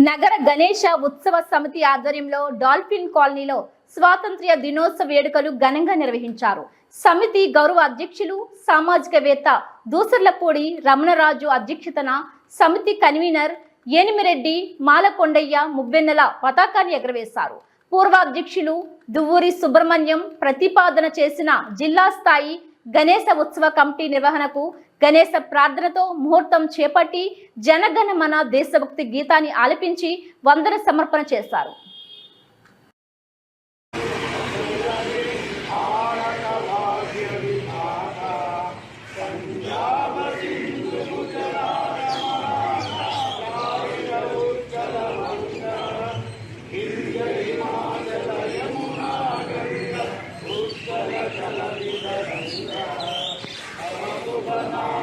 నగర గణేష ఉత్సవ సమితి ఆధ్వర్యంలో డాల్ఫిన్ కాలనీలో స్వాతంత్ర్య దినోత్సవ వేడుకలు ఘనంగా నిర్వహించారు. సమితి గౌరవ అధ్యక్షులు సామాజికవేత్త దూసర్లపూడి రమణరాజు అధ్యక్షతన సమితి కన్వీనర్ ఏనిమిరెడ్డి మాలకొండయ్య ముబ్బెన్నెల పతాకాన్ని ఎగరవేశారు. పూర్వ అధ్యక్షులు దువ్వూరి సుబ్రహ్మణ్యం ప్రతిపాదన చేసిన జిల్లా స్థాయి గణేశ ఉత్సవ కమిటీ నిర్వహణకు గణేశ ప్రార్థనతో ముహూర్తం చేపట్టి జనగణమన దేశభక్తి గీతాన్ని ఆలపించి వందన సమర్పణ చేశారు. the Lord.